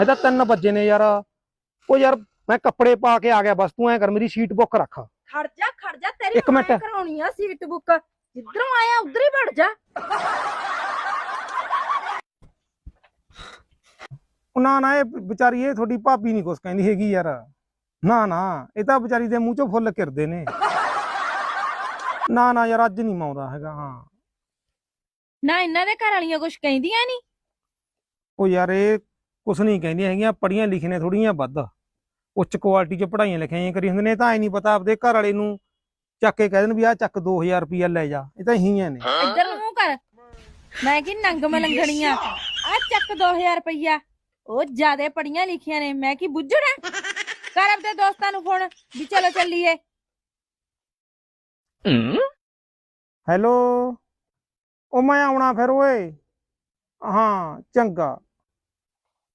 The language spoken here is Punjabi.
ਇਹ ਤਾਂ 3 ਵਜੇ ਨੇ ਯਾਰ। ਉਹ ਯਾਰ ਮੈਂ ਕੱਪੜੇ ਪਾ ਕੇ ਆ ਗਿਆ ਬਸ ਤੂੰ ਐ ਕਰ ਮੇਰੀ ਸੀਟ ਬੁੱਕ ਰੱਖ। ਖੜ ਜਾ ਖੜ ਜਾ ਤੇਰੀ ਇੱਕ ਮਿੰਟ। ਕਰਾਉਣੀ ਆ ਸੀਟ ਬੁੱਕ। ਜਿੱਧਰੋਂ ਆਇਆ ਉਧਰ ਹੀ ਵੜ ਜਾ। ਉਹ ਨਾ ਨਾ ਇਹ ਵਿਚਾਰੀ ਇਹ ਤੁਹਾਡੀ ਭਾਬੀ ਨਹੀਂ ਕੁਛ ਕਹਿੰਦੀ ਹੈਗੀ ਯਾਰ। ਨਾ ਨਾ ਇਹ ਤਾਂ ਵਿਚਾਰੀ ਦੇ ਮੂੰਹ ਚੋਂ ਫੁੱਲ ਕਿਰਦੇ ਨੇ। ਨਾ ਨਾ ਯਾਰ ਅੱਜ ਨਹੀਂ ਮਾਉਂਦਾ ਹੈਗਾ ਹਾਂ। ਨਾ ਇਹਨਾਂ ਦੇ ਘਰ ਵਾਲੀਆਂ ਕੁਝ ਕਹਿੰਦੀਆਂ ਨਹੀਂ ਉਹ ਯਾਰ ਇਹ ਕੁਛ ਨਹੀਂ ਕਹਿੰਦੀਆਂ ਹੈਗੀਆਂ ਪੜੀਆਂ ਲਿਖੀਆਂ ਥੋੜੀਆਂ ਵੱਧ। ਉੱਚ ਕੁਆਲਿਟੀ ਚ ਪੜਾਈਆਂ ਲਿਖਾਈਆਂ ਕਰੀ ਹੁੰਦੇ ਨੇ ਤਾਂ ਐ ਨਹੀਂ ਪਤਾ ਆਪਦੇ ਘਰ ਵਾਲੇ ਨੂੰ ਚੱਕ ਕੇ ਕਹਿ ਦੇਣ ਵੀ ਆ ਚੱਕ 2000 ਰੁਪਇਆ ਲੈ ਜਾ ਇਹ ਤਾਂ ਹੀਆਂ ਨੇ। ਇੱਧਰ ਨੂੰ ਮੂੰਹ ਕਰ। ਮੈਂ ਕੀ ਨੰਗ ਮਲੰਗਣੀਆਂ ਆ ਚੱਕ 2000 ਰੁਪਈਆ। ਉਹ ਜਿਆਦੇ ਪੜੀਆਂ ਲਿਖੀਆਂ ਨੇ ਮੈਂ ਕੀ ਬੁੱਝਣਾ ਕਰ ਆਪਣੇ ਦੋਸਤਾਂ ਨੂੰ ਫੋਨ ਵੀ ਚਲੋ ਚੱਲੀਏ। ਹੈਲੋ? ਉਹ ਮੈਂ ਆਉਣਾ ਫਿਰ ਓਏ। ਹਾਂ ਚੰਗਾ।